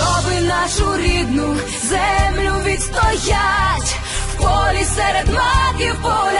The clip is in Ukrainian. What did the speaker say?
щоби нашу рідну землю відстоять, в полі серед маків полягли,